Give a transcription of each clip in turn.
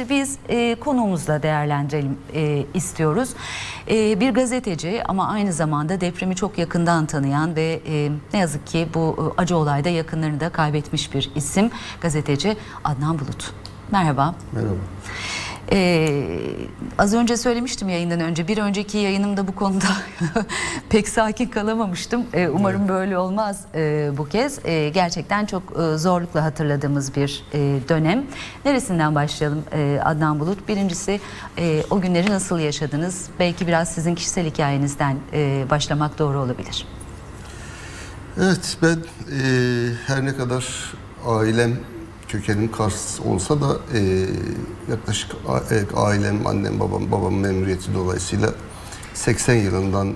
Şimdi biz e, konuğumuzla değerlendirelim e, istiyoruz. E, bir gazeteci ama aynı zamanda depremi çok yakından tanıyan ve e, ne yazık ki bu e, acı olayda yakınlarını da kaybetmiş bir isim gazeteci Adnan Bulut. Merhaba. Merhaba. Ee, az önce söylemiştim yayından önce. Bir önceki yayınımda bu konuda pek sakin kalamamıştım. Ee, umarım böyle olmaz e, bu kez. Ee, gerçekten çok e, zorlukla hatırladığımız bir e, dönem. Neresinden başlayalım e, Adnan Bulut? Birincisi e, o günleri nasıl yaşadınız? Belki biraz sizin kişisel hikayenizden e, başlamak doğru olabilir. Evet ben e, her ne kadar ailem kökenim Kars olsa da e, yaklaşık e, ailem, annem, babam, babamın memuriyeti dolayısıyla 80 yılından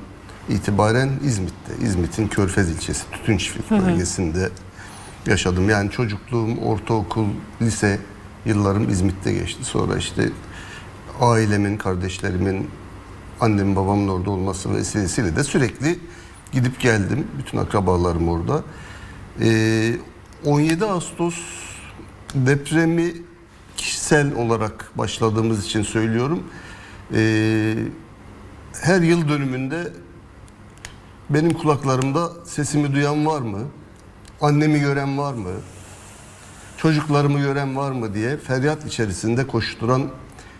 itibaren İzmit'te, İzmit'in Körfez ilçesi, Tütün Çiftlik bölgesinde yaşadım. Yani çocukluğum, ortaokul, lise yıllarım İzmit'te geçti. Sonra işte ailemin, kardeşlerimin, annemin babamın orada olması vesilesiyle de sürekli gidip geldim. Bütün akrabalarım orada. Ee, 17 Ağustos depremi kişisel olarak başladığımız için söylüyorum. Ee, her yıl dönümünde benim kulaklarımda sesimi duyan var mı? Annemi gören var mı? çocuklarımı gören var mı diye feryat içerisinde koşturan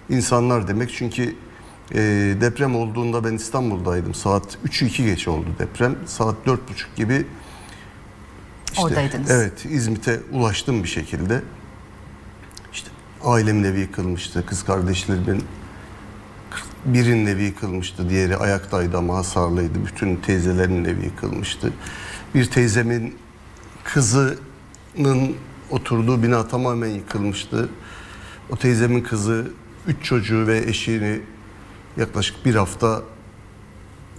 insanlar demek. Çünkü e, deprem olduğunda ben İstanbul'daydım. Saat 3'ü 2 geç oldu deprem. Saat 4.30 gibi Oradaydınız. Evet İzmit'e ulaştım bir şekilde. Ailemin evi yıkılmıştı. Kız kardeşlerimin birinin evi yıkılmıştı. Diğeri ayaktaydı ama hasarlıydı. Bütün teyzelerimin evi yıkılmıştı. Bir teyzemin kızının oturduğu bina tamamen yıkılmıştı. O teyzemin kızı üç çocuğu ve eşini yaklaşık bir hafta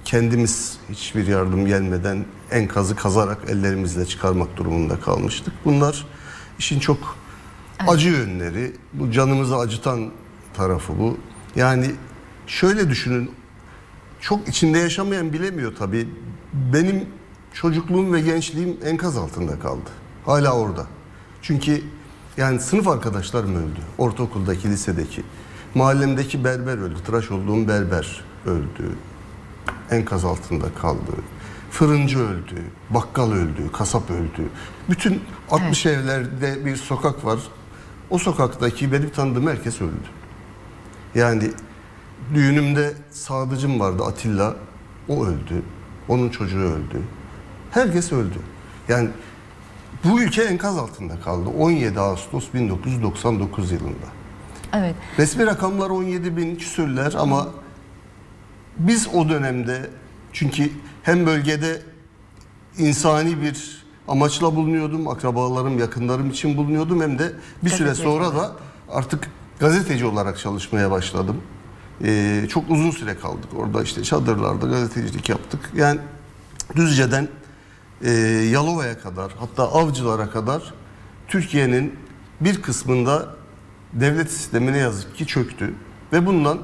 kendimiz hiçbir yardım gelmeden enkazı kazarak ellerimizle çıkarmak durumunda kalmıştık. Bunlar işin çok acı yönleri. Bu canımızı acıtan tarafı bu. Yani şöyle düşünün. Çok içinde yaşamayan bilemiyor tabii. Benim çocukluğum ve gençliğim enkaz altında kaldı. Hala orada. Çünkü yani sınıf arkadaşlarım öldü. Ortaokuldaki, lisedeki. Mahallemdeki berber öldü. Tıraş olduğum berber öldü enkaz altında kaldı. Fırıncı öldü, bakkal öldü, kasap öldü. Bütün 60 evlerde bir sokak var. O sokaktaki benim tanıdığım herkes öldü. Yani düğünümde sadıcım vardı Atilla. O öldü. Onun çocuğu öldü. Herkes öldü. Yani bu ülke enkaz altında kaldı. 17 Ağustos 1999 yılında. Evet. Resmi rakamlar 17 bin küsürler ama biz o dönemde çünkü hem bölgede insani bir amaçla bulunuyordum, akrabalarım, yakınlarım için bulunuyordum hem de bir süre Gazeteci sonra da artık gazeteci olarak çalışmaya başladım. Ee, çok uzun süre kaldık orada işte çadırlarda gazetecilik yaptık. Yani Düzce'den e, Yalova'ya kadar hatta Avcılar'a kadar Türkiye'nin bir kısmında devlet sistemi ne yazık ki çöktü. Ve bundan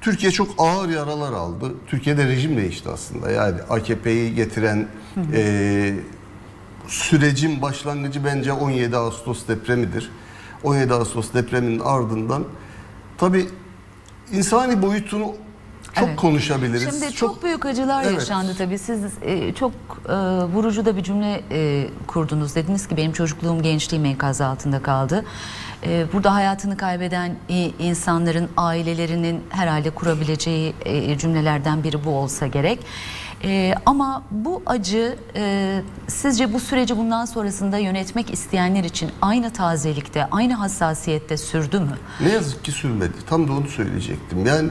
Türkiye çok ağır yaralar aldı. Türkiye'de rejim değişti aslında. Yani AKP'yi getiren e, sürecin başlangıcı bence 17 Ağustos depremidir. 17 Ağustos depreminin ardından tabi insani boyutunu çok Evet. konuşabiliriz. Şimdi çok, büyük acılar Evet. yaşandı tabii. Siz e, çok e, vurucu da bir cümle e, kurdunuz. Dediniz ki benim çocukluğum, gençliğim enkaz altında kaldı. E, burada hayatını kaybeden i- insanların ailelerinin herhalde kurabileceği e, cümlelerden biri bu olsa gerek. E, ama bu acı e, sizce bu süreci bundan sonrasında yönetmek isteyenler için aynı tazelikte, aynı hassasiyette sürdü mü? Ne yazık ki sürmedi. Tam da onu söyleyecektim. Yani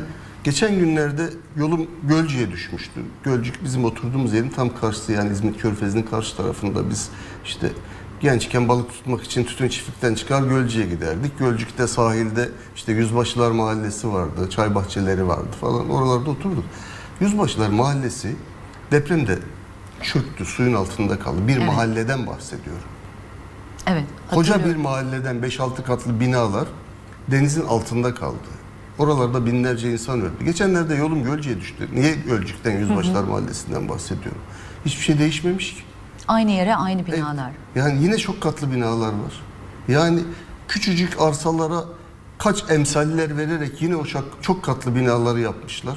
geçen günlerde yolum Gölcük'e düşmüştü. Gölcük bizim oturduğumuz yerin tam karşısı yani İzmit Körfezi'nin karşı tarafında biz işte gençken balık tutmak için tütün çiftlikten çıkar Gölcük'e giderdik. Gölcük'te sahilde işte Yüzbaşılar Mahallesi vardı, çay bahçeleri vardı falan oralarda oturduk. Yüzbaşılar Mahallesi depremde çöktü, suyun altında kaldı. Bir Evet. mahalleden bahsediyorum. Evet. Koca bir mahalleden 5-6 katlı binalar denizin altında kaldı. Oralarda binlerce insan öldü. Geçenlerde yolum Gölcük'e düştü. Niye Gölcük'ten Yüzbaşılar Mahallesi'nden bahsediyorum? Hiçbir şey değişmemiş ki. Aynı yere aynı binalar. Yani yine çok katlı binalar var. Yani küçücük arsalara kaç emsaller vererek yine o çok, çok katlı binaları yapmışlar.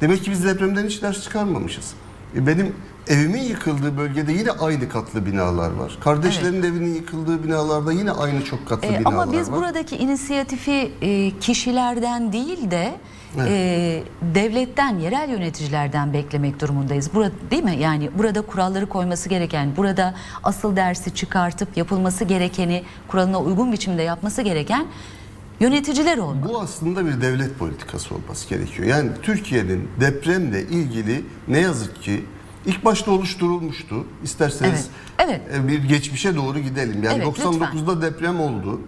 Demek ki biz depremden hiç ders çıkarmamışız. E benim evimin yıkıldığı bölgede yine aynı katlı binalar var. Kardeşlerimin evinin yıkıldığı binalarda yine aynı çok katlı Ee, binalar ama biz var. buradaki inisiyatifi e, kişilerden değil de e, devletten, yerel yöneticilerden beklemek durumundayız. Burada değil mi? Yani burada kuralları koyması gereken, burada asıl dersi çıkartıp yapılması gerekeni kuralına uygun biçimde yapması gereken yöneticiler olmalı. Bu aslında bir devlet politikası olması gerekiyor. Yani Türkiye'nin depremle ilgili ne yazık ki ilk başta oluşturulmuştu. İsterseniz Evet, e, bir geçmişe doğru gidelim. Yani Evet, 99'da deprem oldu.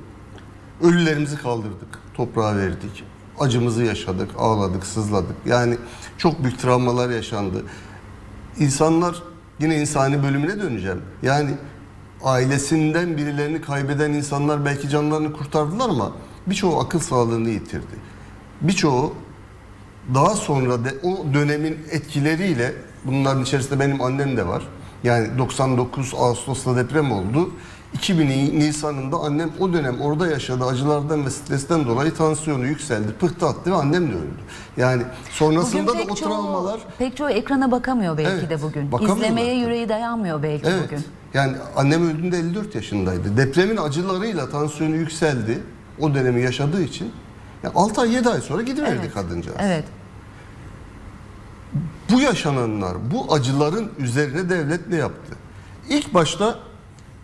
Ölülerimizi kaldırdık, toprağa verdik. Acımızı yaşadık, ağladık, sızladık. Yani çok büyük travmalar yaşandı. İnsanlar yine insani bölümüne döneceğim. Yani ailesinden birilerini kaybeden insanlar belki canlarını kurtardılar ama birçoğu akıl sağlığını yitirdi. Birçoğu daha sonra de o dönemin etkileriyle bunların içerisinde benim annem de var. Yani 99 Ağustos'ta deprem oldu. 2000 Nisan'ında annem o dönem orada yaşadı acılardan ve stresten dolayı tansiyonu yükseldi, pıhtı attı ve annem de öldü. Yani sonrasında da o çoğu- travmalar pek çoğu ekrana bakamıyor belki Evet, de bugün. İzlemeye tabii. yüreği dayanmıyor belki Evet. bugün. Yani annem öldüğünde 54 yaşındaydı. Depremin acılarıyla tansiyonu yükseldi. O dönemi yaşadığı için. Yani 6 ay 7 ay sonra gidiverdi Evet. kadıncağız. Evet. Bu yaşananlar, bu acıların üzerine devlet ne yaptı? İlk başta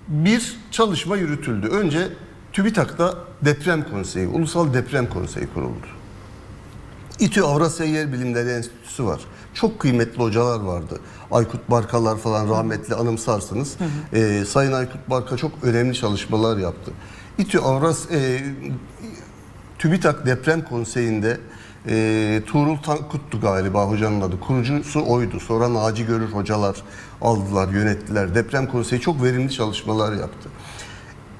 bir çalışma yürütüldü. Önce TÜBİTAK'ta deprem konseyi, Ulusal Deprem Konseyi kuruldu. İTÜ Avrasya Yer Bilimleri Enstitüsü var. Çok kıymetli hocalar vardı. Aykut Barkalar falan rahmetli anımsarsınız. Ee, Sayın Aykut Barka çok önemli çalışmalar yaptı. İTÜ Avras e, TÜBİTAK Deprem Konseyi'nde e, Tuğrul Tankut'tu galiba hocanın adı. Kurucusu oydu. Sonra Naci Görür hocalar aldılar, yönettiler. Deprem Konseyi çok verimli çalışmalar yaptı.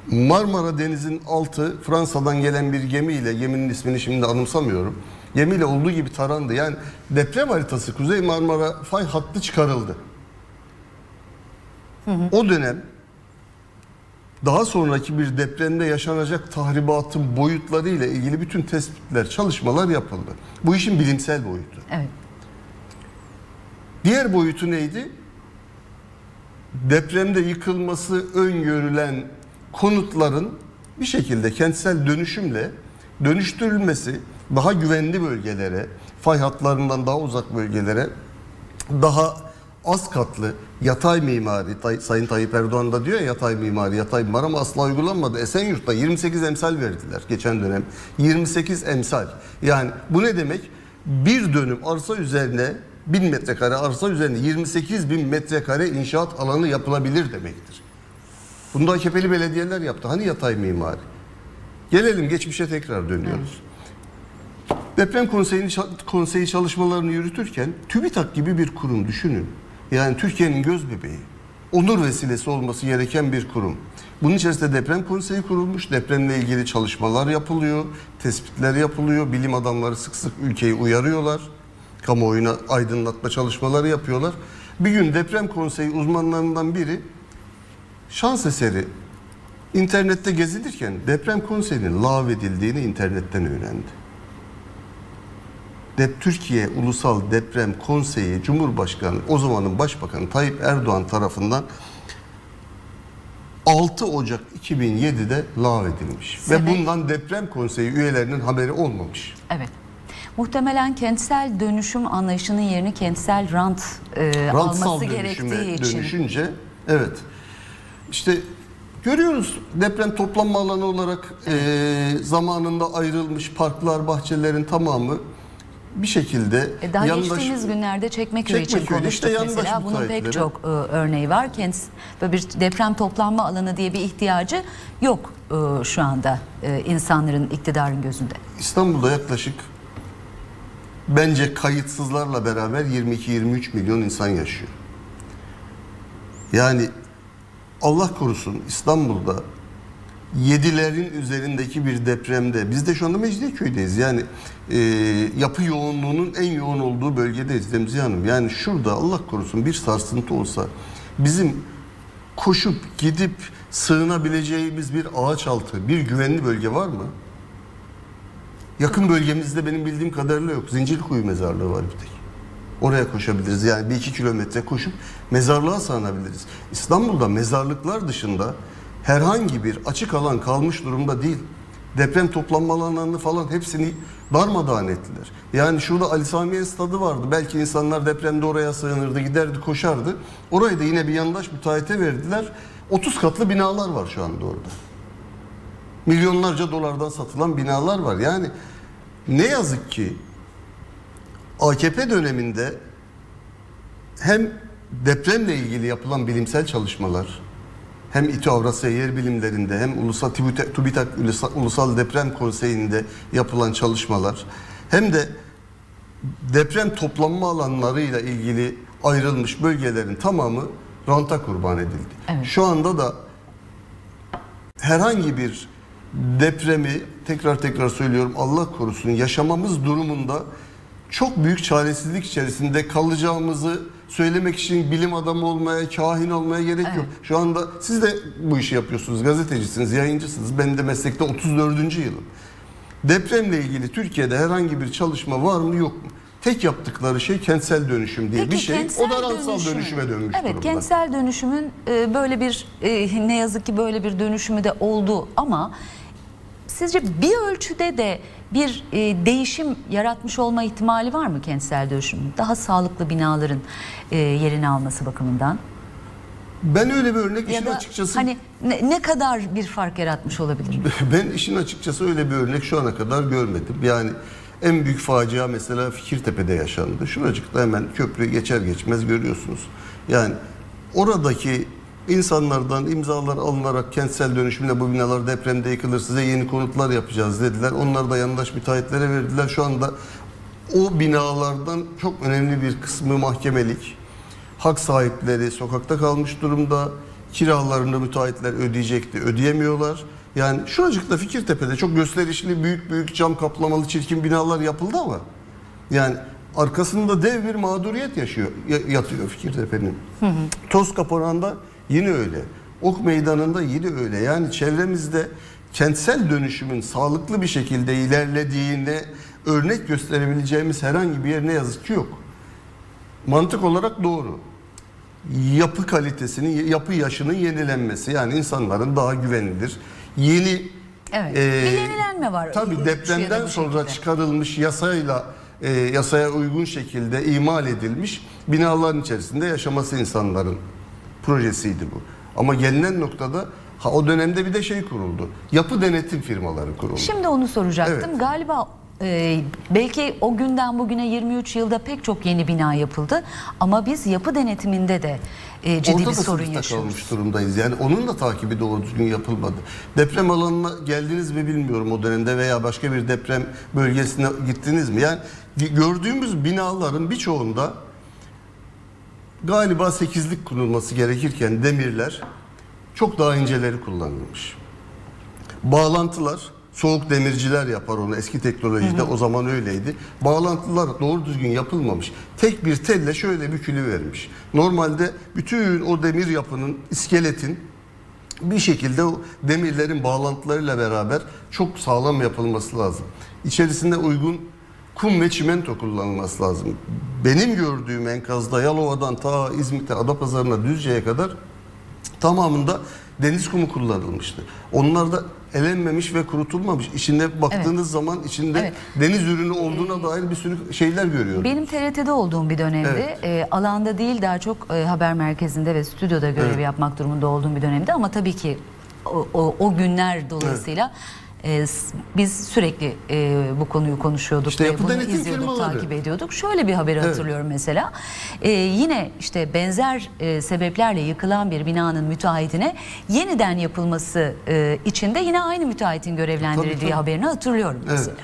Marmara Denizi'nin altı Fransa'dan gelen bir gemiyle, geminin ismini şimdi anımsamıyorum. Gemiyle olduğu gibi tarandı. Yani deprem haritası Kuzey Marmara fay hattı çıkarıldı. O dönem daha sonraki bir depremde yaşanacak tahribatın boyutları ile ilgili bütün tespitler, çalışmalar yapıldı. Bu işin bilimsel boyutu. Evet. Diğer boyutu neydi? Depremde yıkılması öngörülen konutların bir şekilde kentsel dönüşümle dönüştürülmesi daha güvenli bölgelere, fay hatlarından daha uzak bölgelere daha az katlı yatay mimari Tay- Sayın Tayyip Erdoğan da diyor ya yatay mimari yatay mimari ama asla uygulanmadı. Esenyurt'ta 28 emsal verdiler geçen dönem. 28 emsal. Yani bu ne demek? Bir dönüm arsa üzerine 1000 metrekare arsa üzerine 28 bin metrekare inşaat alanı yapılabilir demektir. Bunu da AKP'li belediyeler yaptı. Hani yatay mimari? Gelelim geçmişe tekrar dönüyoruz. Deprem konseyi, konseyi çalışmalarını yürütürken TÜBİTAK gibi bir kurum düşünün. Yani Türkiye'nin göz bebeği. Onur vesilesi olması gereken bir kurum. Bunun içerisinde deprem konseyi kurulmuş. Depremle ilgili çalışmalar yapılıyor. Tespitler yapılıyor. Bilim adamları sık sık ülkeyi uyarıyorlar. Kamuoyuna aydınlatma çalışmaları yapıyorlar. Bir gün deprem konseyi uzmanlarından biri şans eseri internette gezinirken deprem konseyinin lağvedildiğini internetten öğrendi. Dep Türkiye Ulusal Deprem Konseyi Cumhurbaşkanı o zamanın Başbakanı Tayyip Erdoğan tarafından 6 Ocak 2007'de lağvedilmiş. Sebep? Ve bundan deprem konseyi üyelerinin haberi olmamış. Evet. Muhtemelen kentsel dönüşüm anlayışının yerini kentsel rant e, Rantsal alması gerektiği için. dönüşünce evet işte görüyoruz deprem toplanma alanı olarak e, zamanında ayrılmış parklar bahçelerin tamamı bir şekilde E, Daha yandaş- geçtiğimiz günlerde Çekmeköy, için konuştuk işte mesela. Bunun pek çok e, örneği var. Kent böyle bir deprem toplanma alanı diye bir ihtiyacı yok e, şu anda e, insanların iktidarın gözünde. İstanbul'da yaklaşık bence kayıtsızlarla beraber 22-23 milyon insan yaşıyor. Yani Allah korusun İstanbul'da yedilerin üzerindeki bir depremde biz de şu anda Mecidiyeköy'deyiz. Yani e, yapı yoğunluğunun en yoğun olduğu bölgedeyiz Remziye Hanım. Yani şurada Allah korusun bir sarsıntı olsa bizim koşup gidip sığınabileceğimiz bir ağaç altı, bir güvenli bölge var mı? Yakın bölgemizde benim bildiğim kadarıyla yok. Zincirlikuyu mezarlığı var bir tek. Oraya koşabiliriz. Yani bir iki kilometre koşup mezarlığa sığınabiliriz. İstanbul'da mezarlıklar dışında herhangi bir açık alan kalmış durumda değil. Deprem toplanma alanlarını falan hepsini darmadağın ettiler. Yani şurada Ali Samiye stadı vardı. Belki insanlar depremde oraya sığınırdı, giderdi, koşardı. Orayı da yine bir yandaş müteahhite verdiler. 30 katlı binalar var şu anda orada milyonlarca dolardan satılan binalar var. Yani ne yazık ki AKP döneminde hem depremle ilgili yapılan bilimsel çalışmalar hem İTÜ Avrasya Yer Bilimlerinde hem Ulusal TÜBİTAK, Ulusal Deprem Konseyi'nde yapılan çalışmalar hem de deprem toplanma alanlarıyla ilgili ayrılmış bölgelerin tamamı ranta kurban edildi. Evet. Şu anda da herhangi bir depremi tekrar tekrar söylüyorum Allah korusun yaşamamız durumunda çok büyük çaresizlik içerisinde kalacağımızı söylemek için bilim adamı olmaya, kahin olmaya gerek yok. Şu anda siz de bu işi yapıyorsunuz. Gazetecisiniz, yayıncısınız. Ben de meslekte 34. yılım. Depremle ilgili Türkiye'de herhangi bir çalışma var mı yok mu? Tek yaptıkları şey kentsel dönüşüm diye Peki bir şey. O da ransal dönüşümün- dönüşüme dönmüş Evet durumda. kentsel dönüşümün e, böyle bir e, ne yazık ki böyle bir dönüşümü de oldu ama sizce bir ölçüde de bir e, değişim yaratmış olma ihtimali var mı kentsel dönüşümün? Daha sağlıklı binaların e, yerini alması bakımından. Ben öyle bir örnek Ya işin da açıkçası hani ne, ne kadar bir fark yaratmış olabilir? Ben işin açıkçası öyle bir örnek şu ana kadar görmedim. Yani en büyük facia mesela Fikirtepe'de yaşandı. Şuracıkta hemen köprü geçer geçmez görüyorsunuz. Yani oradaki insanlardan imzalar alınarak kentsel dönüşümle bu binalar depremde yıkılır size yeni konutlar yapacağız dediler. Onlar da yandaş müteahhitlere verdiler. Şu anda o binalardan çok önemli bir kısmı mahkemelik. Hak sahipleri sokakta kalmış durumda. Kiralarını müteahhitler ödeyecekti, ödeyemiyorlar. Yani şuracıkta Fikirtepe'de çok gösterişli büyük büyük cam kaplamalı çirkin binalar yapıldı ama yani arkasında dev bir mağduriyet yaşıyor ya- yatıyor Fikirtepe'nin. Toz Kapanağı'nda yine öyle. Ok Meydanı'nda yine öyle. Yani çevremizde kentsel dönüşümün sağlıklı bir şekilde ilerlediğine örnek gösterebileceğimiz herhangi bir yer ne yazık ki yok. Mantık olarak doğru. Yapı kalitesinin, yapı yaşının yenilenmesi yani insanların daha güvenilir, yeni Evet. Ee, bir yenilenme var. Tabii depremden sonra şekilde. çıkarılmış yasayla e, yasaya uygun şekilde imal edilmiş binaların içerisinde yaşaması insanların projesiydi bu. Ama gelinen noktada ha, o dönemde bir de şey kuruldu. Yapı denetim firmaları kuruldu. Şimdi onu soracaktım. Evet. Galiba e, belki o günden bugüne 23 yılda pek çok yeni bina yapıldı ama biz yapı denetiminde de e, ciddi Orada bir sorun yaşıyoruz. kalmış durumdayız. Yani onun da takibi doğru düzgün yapılmadı. Deprem alanına geldiniz mi bilmiyorum o dönemde veya başka bir deprem bölgesine gittiniz mi? Yani gördüğümüz binaların birçoğunda galiba sekizlik kurulması gerekirken demirler çok daha inceleri kullanılmış. Bağlantılar soğuk demirciler yapar onu eski teknolojide o zaman öyleydi. Bağlantılar doğru düzgün yapılmamış. Tek bir telle şöyle bükülü vermiş. Normalde bütün o demir yapının iskeletin bir şekilde o demirlerin bağlantılarıyla beraber çok sağlam yapılması lazım. İçerisinde uygun kum ve çimento kullanılması lazım. Benim gördüğüm enkazda Yalova'dan ta İzmit'e Adapazarı'na Düzce'ye kadar tamamında deniz kumu kullanılmıştı. Onlar da elenmemiş ve kurutulmamış. İçinde baktığınız zaman içinde Evet. deniz ürünü olduğuna dair bir sürü şeyler görüyorum. Benim TRT'de olduğum bir dönemde e, alanda değil daha çok e, haber merkezinde ve stüdyoda görev Evet. yapmak durumunda olduğum bir dönemde ama tabii ki o, o, o günler dolayısıyla e, biz sürekli e, bu konuyu konuşuyorduk İşte ve bunu izliyorduk, firmaları. takip ediyorduk. Şöyle bir haberi hatırlıyorum mesela. E, yine işte benzer e, sebeplerle yıkılan bir binanın müteahhitine yeniden yapılması e, için de yine aynı müteahhitin görevlendirildiği Tabii, tabii. haberini hatırlıyorum Evet. mesela.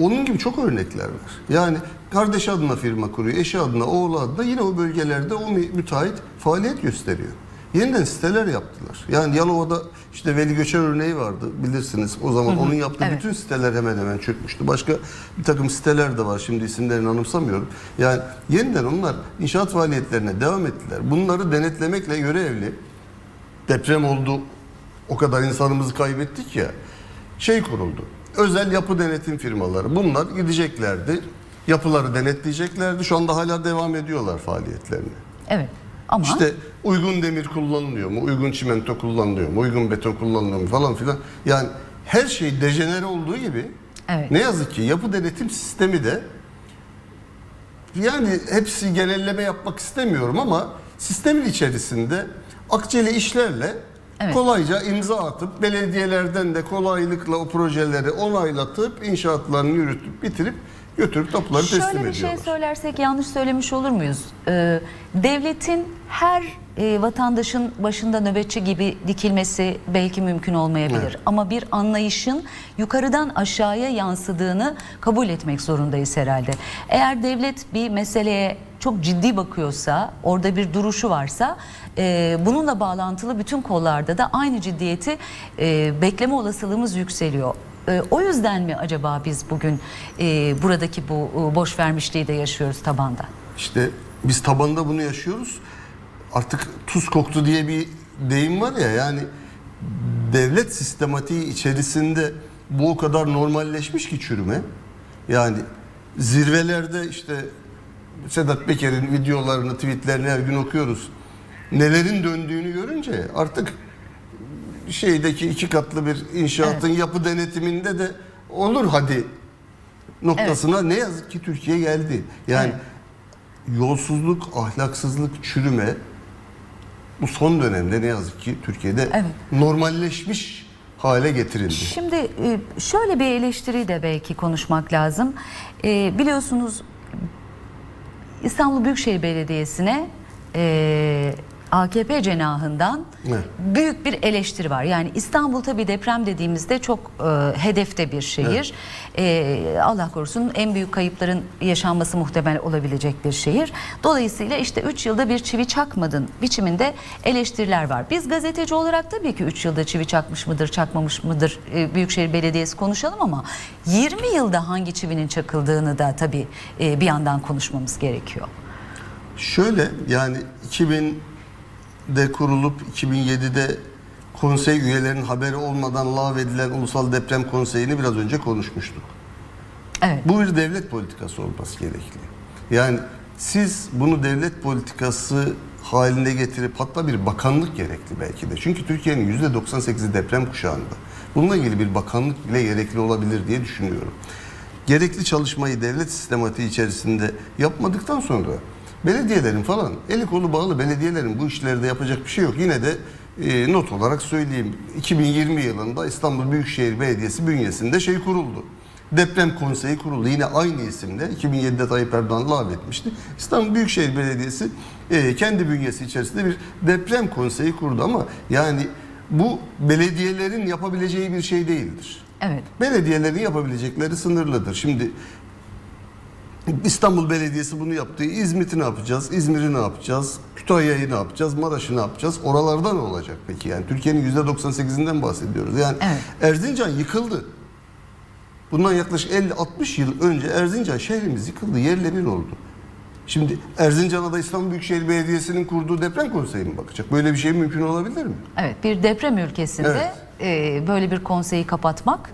Onun gibi çok örnekler var. Yani kardeş adına firma kuruyor, eşi adına, oğlu adına yine o bölgelerde o mü- müteahhit faaliyet gösteriyor. Yeniden siteler yaptılar. Yani Yalova'da işte Veli Göçer örneği vardı bilirsiniz. O zaman onun yaptığı evet. bütün siteler hemen hemen çökmüştü. Başka bir takım siteler de var şimdi isimlerini anımsamıyorum. Yani yeniden onlar inşaat faaliyetlerine devam ettiler. Bunları denetlemekle görevli deprem oldu o kadar insanımızı kaybettik ya şey kuruldu. özel yapı denetim firmaları. Bunlar gideceklerdi. Yapıları denetleyeceklerdi. Şu anda hala devam ediyorlar faaliyetlerini. Evet. Ama İşte uygun demir kullanılıyor mu? Uygun çimento kullanılıyor mu? Uygun beton kullanılıyor mu? Falan filan. Yani her şey dejenere olduğu gibi Evet. ne yazık ki yapı denetim sistemi de yani hepsi genelleme yapmak istemiyorum ama sistemin içerisinde akçeli işlerle Evet. kolayca imza atıp belediyelerden de kolaylıkla o projeleri onaylatıp inşaatlarını yürütüp bitirip götürüp tapuları teslim Şöyle bir ediyorlar. şey söylersek yanlış söylemiş olur muyuz? Ee, devletin her e, vatandaşın başında nöbetçi gibi dikilmesi belki mümkün olmayabilir. Evet. Ama bir anlayışın yukarıdan aşağıya yansıdığını kabul etmek zorundayız herhalde. Eğer devlet bir meseleye çok ciddi bakıyorsa, orada bir duruşu varsa e, bununla bağlantılı bütün kollarda da aynı ciddiyeti e, bekleme olasılığımız yükseliyor. E, o yüzden mi acaba biz bugün e, buradaki bu e, boş vermişliği de yaşıyoruz tabanda? İşte biz tabanda bunu yaşıyoruz. Artık tuz koktu diye bir deyim var ya yani devlet sistematiği içerisinde bu o kadar normalleşmiş ki çürüme. Yani zirvelerde işte Sedat Peker'in videolarını, tweetlerini her gün okuyoruz. Nelerin döndüğünü görünce artık şeydeki iki katlı bir inşaatın yapı denetiminde de olur hadi noktasına ne yazık ki Türkiye geldi. Yani yolsuzluk, ahlaksızlık, çürüme bu son dönemde ne yazık ki Türkiye'de Evet. normalleşmiş hale getirildi. Şimdi e, şöyle bir eleştiri de belki konuşmak lazım. E, Biliyorsunuz İstanbul Büyükşehir Belediyesi'ne e, AKP cenahından Evet. büyük bir eleştiri var. Yani İstanbul tabii deprem dediğimizde çok e, hedefte bir şehir. E, Allah korusun en büyük kayıpların yaşanması muhtemel olabilecek bir şehir. Dolayısıyla işte 3 yılda bir çivi çakmadın biçiminde eleştiriler var. Biz gazeteci olarak tabii ki 3 yılda çivi çakmış mıdır, çakmamış mıdır e, Büyükşehir Belediyesi konuşalım ama 20 yılda hangi çivinin çakıldığını da tabii e, bir yandan konuşmamız gerekiyor. Şöyle yani 2000'de kurulup 2007'de konsey üyelerinin haberi olmadan lağvedilen Ulusal Deprem Konseyi'ni biraz önce konuşmuştuk. Evet. Bu bir devlet politikası olması gerekli. Yani siz bunu devlet politikası haline getirip hatta bir bakanlık gerekli belki de. Çünkü Türkiye'nin %98'i deprem kuşağında. Bununla ilgili bir bakanlık bile gerekli olabilir diye düşünüyorum. Gerekli çalışmayı devlet sistematiği içerisinde yapmadıktan sonra belediyelerin falan eli kolu bağlı belediyelerin bu işlerde yapacak bir şey yok. Yine de e, not olarak söyleyeyim 2020 yılında İstanbul Büyükşehir Belediyesi bünyesinde şey kuruldu. Deprem Konseyi kuruldu. Yine aynı isimle 2007'de Tayyip Erdoğan lağvetmişti. İstanbul Büyükşehir Belediyesi e, kendi bünyesi içerisinde bir deprem konseyi kurdu ama yani bu belediyelerin yapabileceği bir şey değildir. Evet. Belediyelerin yapabilecekleri sınırlıdır. Şimdi İstanbul Belediyesi bunu yaptı. İzmit'i ne yapacağız? İzmir'i ne yapacağız? Kütahya'yı ne yapacağız? Maraş'ı ne yapacağız? Oralarda ne olacak peki? Yani Türkiye'nin %98'inden bahsediyoruz. Yani Evet. Erzincan yıkıldı. Bundan yaklaşık 50-60 yıl önce Erzincan şehrimiz yıkıldı. Yerle bir oldu. Şimdi Erzincan'a da İstanbul Büyükşehir Belediyesi'nin kurduğu deprem konseyi mi bakacak? Böyle bir şey mümkün olabilir mi? Evet bir deprem ülkesinde e, böyle bir konseyi kapatmak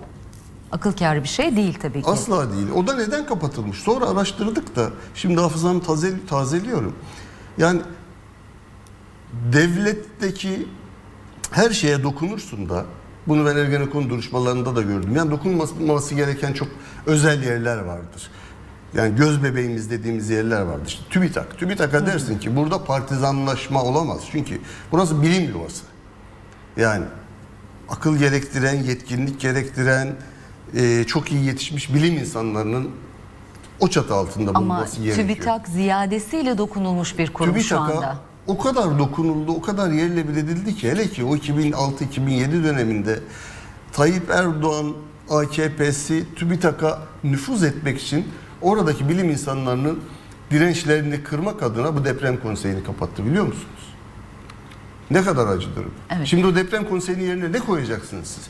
akıl kârı bir şey değil tabii ki. Asla değil. O da neden kapatılmış? Sonra araştırdık da şimdi hafızamı taze, tazeliyorum. Yani devletteki her şeye dokunursun da bunu ben Ergenekon duruşmalarında da gördüm. Yani dokunulması gereken çok özel yerler vardır. Yani göz bebeğimiz dediğimiz yerler vardır. İşte TÜBİTAK. TÜBİTAK'a dersin ki burada partizanlaşma olamaz. Çünkü burası bilim yuvası. Yani akıl gerektiren, yetkinlik gerektiren, e, çok iyi yetişmiş bilim insanlarının o çatı altında Ama bulunması gerekiyor. TÜBİTAK ziyadesiyle dokunulmuş bir kurum şu anda. O kadar dokunuldu, o kadar yerle bir edildi ki hele ki o 2006-2007 döneminde Tayyip Erdoğan AKP'si TÜBİTAK'a nüfuz etmek için oradaki bilim insanlarının dirençlerini kırmak adına bu deprem konseyini kapattı biliyor musunuz? Ne kadar acıdır. Evet. Şimdi o deprem konseyinin yerine ne koyacaksınız siz?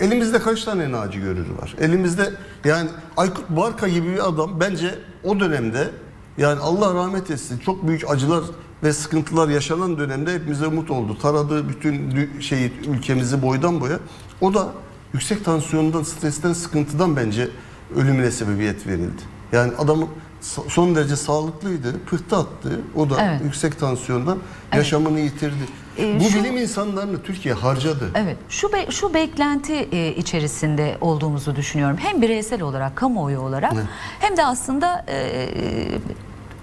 Elimizde kaç tane naci görürü var? Elimizde yani Aykut Barka gibi bir adam bence o dönemde yani Allah rahmet etsin çok büyük acılar ve sıkıntılar yaşanan dönemde hepimize umut oldu. Taradı bütün şeyi ülkemizi boydan boya. O da yüksek tansiyondan, stresten, sıkıntıdan bence ölümüne sebebiyet verildi. Yani adam sa- son derece sağlıklıydı, pıhtı attı. O da Evet. yüksek tansiyondan yaşamını yitirdi. Ee, Bu şu- bilim insanlarını Türkiye harcadı. Evet, şu be- şu beklenti e, içerisinde olduğumuzu düşünüyorum. Hem bireysel olarak, kamuoyu olarak hem de aslında e,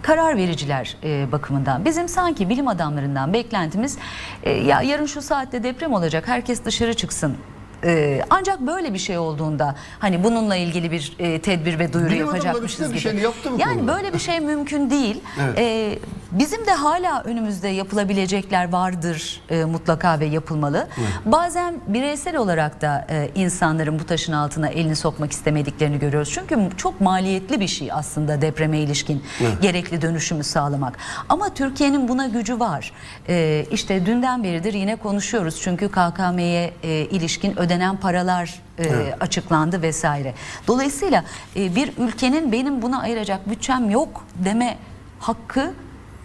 karar vericiler e, bakımından. Bizim sanki bilim adamlarından beklentimiz e, ya yarın şu saatte deprem olacak, herkes dışarı çıksın. E, ancak böyle bir şey olduğunda hani bununla ilgili bir e, tedbir ve duyuru Bilim adamları yapacakmışız işte bir gibi. şeyini yaptı bu yani konuda. böyle bir şey mümkün değil. Evet. E, bizim de hala önümüzde yapılabilecekler vardır e, mutlaka ve yapılmalı. Bazen bireysel olarak da e, insanların bu taşın altına elini sokmak istemediklerini görüyoruz. Çünkü çok maliyetli bir şey aslında depreme ilişkin gerekli dönüşümü sağlamak. Ama Türkiye'nin buna gücü var. E, işte dünden beridir yine konuşuyoruz. Çünkü KKM'ye e, ilişkin ödenen paralar e, açıklandı vesaire. Dolayısıyla e, bir ülkenin benim buna ayıracak bütçem yok deme hakkı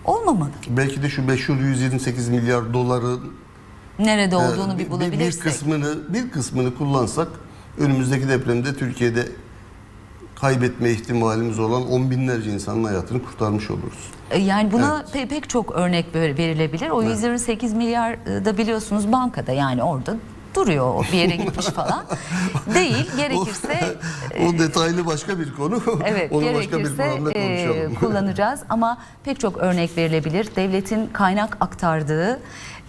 olmamalı. Belki de şu meşhur 128 milyar doların Nerede olduğunu Ee, bir bir, bulabilirsek. kısmını bir kısmını kullansak önümüzdeki depremde Türkiye'de kaybetme ihtimalimiz olan on binlerce insanın hayatını kurtarmış oluruz. E, Yani buna pe- pek çok örnek ver- verilebilir. O 128 milyar e, da biliyorsunuz bankada yani orada duruyor o bir yere gitmiş falan. Değil gerekirse o detaylı başka bir konu. Evet, Onu başka bir e, konuşalım. kullanacağız ama pek çok örnek verilebilir. Devletin kaynak aktardığı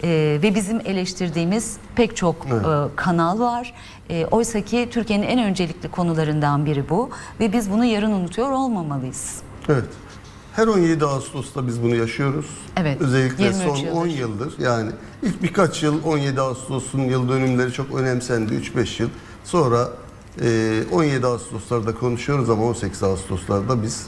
e, ve bizim eleştirdiğimiz pek çok Evet. e, kanal var. E, Oysa ki Türkiye'nin en öncelikli konularından biri bu ve biz bunu yarın unutuyor olmamalıyız. Evet. Her 17 Ağustos'ta biz bunu yaşıyoruz. Evet, Özellikle 23 son yıldır. 10 yıldır yani ilk birkaç yıl 17 Ağustos'un yıl dönümleri çok önemsendi 3-5 yıl. Sonra e, 17 Ağustos'larda konuşuyoruz ama 18 Ağustos'larda biz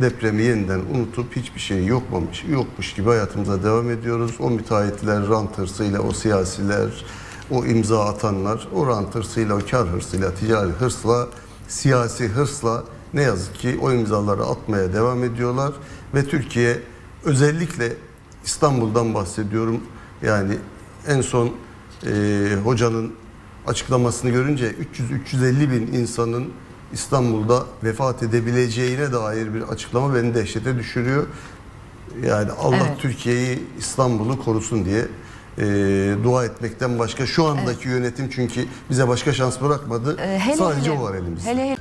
depremi yeniden unutup hiçbir şey yokmamış, yokmuş gibi hayatımıza devam ediyoruz. O müteahhitler, rant hırsıyla, o siyasiler, o imza atanlar, o rant hırsıyla, o kar hırsıyla, ticari hırsla, siyasi hırsla ne yazık ki o imzaları atmaya devam ediyorlar ve Türkiye özellikle İstanbul'dan bahsediyorum. Yani en son e, hocanın açıklamasını görünce 300-350 bin insanın İstanbul'da vefat edebileceğine dair bir açıklama beni dehşete düşürüyor. Yani Allah Evet. Türkiye'yi İstanbul'u korusun diye e, dua etmekten başka şu andaki yönetim çünkü bize başka şans bırakmadı. E, hele Sadece hele- o var elimizde. Hele hele